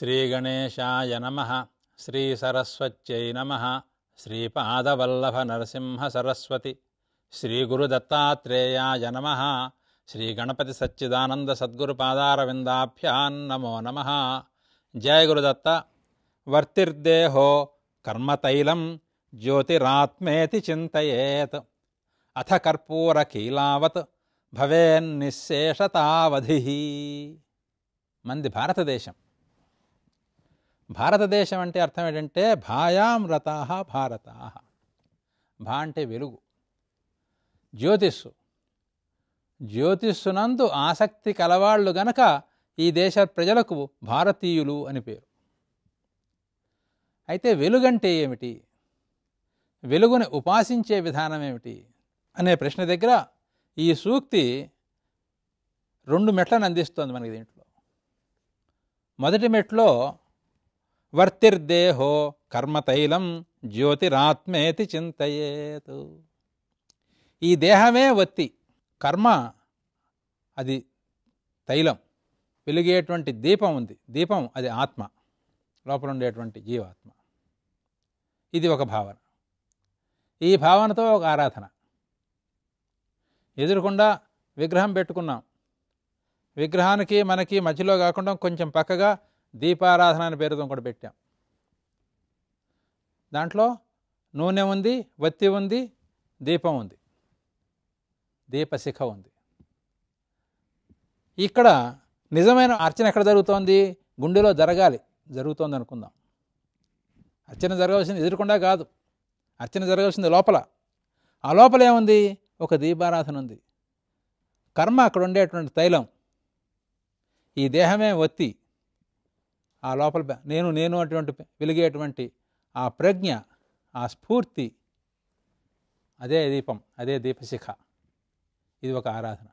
శ్రీగణేశాయ నమ. శ్రీసరస్వత్యై నమ. శ్రీపాదవల్లభ నరసింహ సరస్వతి శ్రీగురుదత్తాత్రేయాయ నమ. శ్రీగణపతి సచ్చిదానంద సద్గురుపాదారవిందాభ్యాన్ నమో నమ. జయ గురుదత్త. వర్తిర్దేహో కర్మతైలం జ్యోతిరాత్మేతి చింతయేత్. అథ కర్పూరకీలావత్ భవేన్నిశేషతావధి. మంది భారతదేశం. భారతదేశం అంటే అర్థం ఏంటంటే భాయాం రతా భారతా భా అంటే వెలుగు. జ్యోతిస్సు. జ్యోతిస్సునందు ఆసక్తి కలవాళ్ళు గనక ఈ దేశ ప్రజలకు భారతీయులు అని పేరు. అయితే వెలుగంటే ఏమిటి? వెలుగుని ఉపాసించే విధానం ఏమిటి? అనే ప్రశ్న దగ్గర ఈ సూక్తి రెండు మెట్లను అందిస్తోంది మనకి దీంట్లో. మొదటి మెట్లో వర్తిర్దేహో కర్మతైలం జ్యోతిరాత్మేతి చింతయేతు. ఈ దేహమే వత్తి కర్మ అది తైలం వెలిగేటువంటి దీపం ఉంది దీపం అది ఆత్మ లోపల ఉండేటువంటి జీవాత్మ. ఇది ఒక భావన. ఈ భావనతో ఒక ఆరాధన. ఎదురుకుండా విగ్రహం పెట్టుకున్నాం. విగ్రహానికి మనకి మధ్యలో కాకుండా కొంచెం పక్కగా దీపారాధన అనే పేరుతో కూడా పెట్టాం. దాంట్లో నూనె ఉంది వత్తి ఉంది దీపం ఉంది. దీపశిఖ ఉంది. ఇక్కడ నిజమైన అర్చన ఎక్కడ జరుగుతోంది? గుండెలో జరగాలి. జరుగుతోంది అనుకుందాం. అర్చన జరగవలసింది ఎదురుకుండా కాదు. అర్చన జరగవలసింది లోపల. ఆ లోపల ఏముంది? ఒక దీపారాధన ఉంది. కర్మ అక్కడ ఉండేటువంటి తైలం. ఈ దేహమే ఒత్తి ఆ లోపల నేను నేను అటువంటి వెలిగేటువంటి ఆ ప్రజ్ఞ ఆ స్ఫూర్తి అదే దీపం అదే దీపశిఖ. ఇది ఒక ఆరాధన.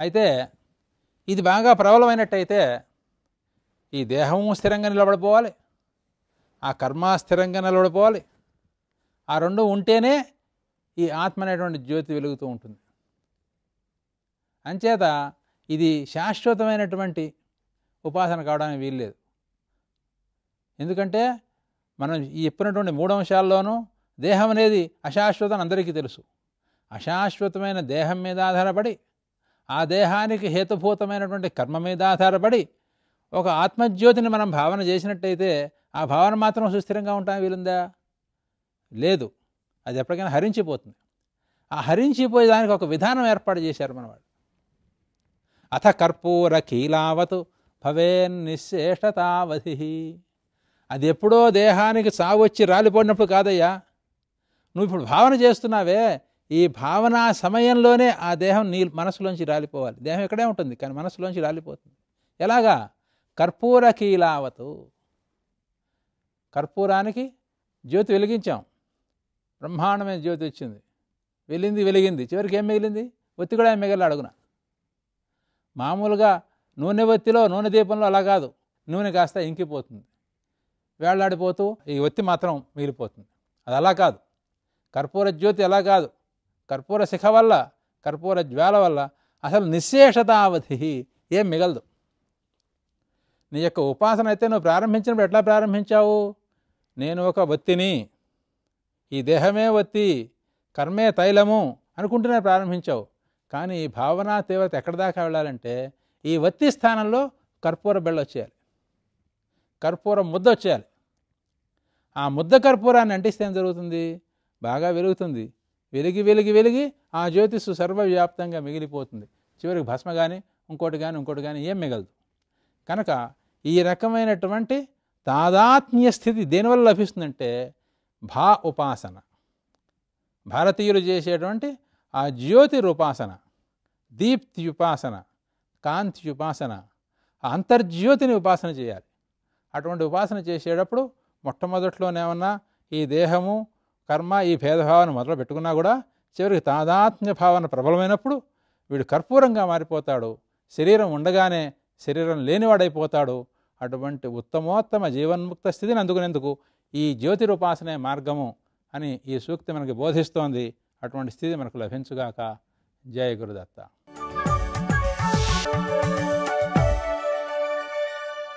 అయితే ఇది బాగా ప్రబలమైనట్టయితే ఈ దేహము స్థిరంగా నిలబడిపోవాలి. ఆ కర్మ స్థిరంగా నిలబడిపోవాలి. ఆ రెండు ఉంటేనే ఈ ఆత్మ అనేటువంటి జ్యోతి వెలుగుతూ ఉంటుంది. అంచేత ఇది శాశ్వతమైనటువంటి ఉపాసన కావడానికి వీల్లేదు. ఎందుకంటే మనం ఈ చెప్పినటువంటి మూడు అంశాల్లోనూ దేహం అనేది అశాశ్వతం అందరికీ తెలుసు. అశాశ్వతమైన దేహం మీద ఆధారపడి ఆ దేహానికి హేతుభూతమైనటువంటి కర్మ మీద ఆధారపడి ఒక ఆత్మజ్యోతిని మనం భావన చేసినట్టయితే ఆ భావన మాత్రం సుస్థిరంగా ఉంటాం వీలుందా? లేదు. అది ఎప్పటికైనా హరించిపోతుంది. ఆ హరించిపోయే దానికి ఒక విధానం ఏర్పాటు చేశారు మనవాడు అథ కర్పూర కీలావతు భవేన్నిశేషతావధి. అది ఎప్పుడో దేహానికి సాగు వచ్చి రాలిపోయినప్పుడు కాదయ్యా. నువ్వు ఇప్పుడు భావన చేస్తున్నావే ఈ భావన సమయంలోనే ఆ దేహం నీ మనసులోంచి రాలిపోవాలి. దేహం ఇక్కడే ఉంటుంది కానీ మనసులోంచి రాలిపోతుంది. ఎలాగా? కర్పూర కీలావతు కర్పూరానికి జ్యోతి వెలిగించాం. బ్రహ్మాండమైన జ్యోతి వచ్చింది. వెళ్ళింది వెలిగింది. చివరికి ఏం మిగిలింది? ఒత్తి కూడా ఏం మిగిలి అడుగున. మామూలుగా నూనె ఒత్తిలో నూనె దీపంలో అలా కాదు. నూనె కాస్త ఇంకిపోతుంది. వేళ్ళాడిపోతూ ఈ ఒత్తి మాత్రం మిగిలిపోతుంది. అది అలా కాదు. కర్పూర జ్యోతి అలా కాదు. కర్పూర శిఖ వల్ల కర్పూర జ్వాల వల్ల అసలు నిశేషతావధి ఏం మిగలదు. నీ యొక్క ఉపాసన అయితే నువ్వు ప్రారంభించినప్పుడు ఎట్లా ప్రారంభించావు? నేను ఒక ఒత్తిని ఈ దేహమే ఒత్తి కర్మే తైలము అనుకుంటూనే ప్రారంభించావు. కానీ ఈ భావన తీవ్రత ఎక్కడి దాకా వెళ్ళాలంటే ఈ వత్తి స్థానంలో కర్పూర బెళ్ళ వచ్చేయాలి. కర్పూర ముద్ద వచ్చేయాలి. ఆ ముద్ద కర్పూరాన్ని అంటిస్తే ఏం జరుగుతుంది? బాగా వెలుగుతుంది. వెలిగి వెలిగి వెలిగి ఆ జ్యోతిస్సు సర్వవ్యాప్తంగా మిగిలిపోతుంది. చివరికి భస్మ కానీ ఇంకోటి కానీ ఇంకోటి కానీ ఏం మిగలదు. కనుక ఈ రకమైనటువంటి తాదాత్మ్య స్థితి దేనివల్ల లభిస్తుందంటే భా ఉపాసన. భారతీయులు చేసేటువంటి ఆ జ్యోతిరుపాసన దీప్తి ఉపాసన. కాంతి ఉపాసన అంతర్జ్యోతిని ఉపాసన చేయాలి. అటువంటి ఉపాసన చేసేటప్పుడు మొట్టమొదట్లోనేమన్నా ఈ దేహము కర్మ ఈ భేదభావాన్ని మొదలు పెట్టుకున్నా కూడా చివరికి తాదాత్మ్య భావన ప్రబలమైనప్పుడు వీడు కర్పూరంగా మారిపోతాడు. శరీరం ఉండగానే శరీరం లేనివాడైపోతాడు. అటువంటి ఉత్తమోత్తమ జీవన్ముక్త స్థితిని అందుకునేందుకు ఈ జ్యోతిరుపాసనే మార్గము అని ఈ సూక్తి మనకి బోధిస్తోంది. అటువంటి స్థితి మనకు లభించుగాక. జయ గురుదత్త.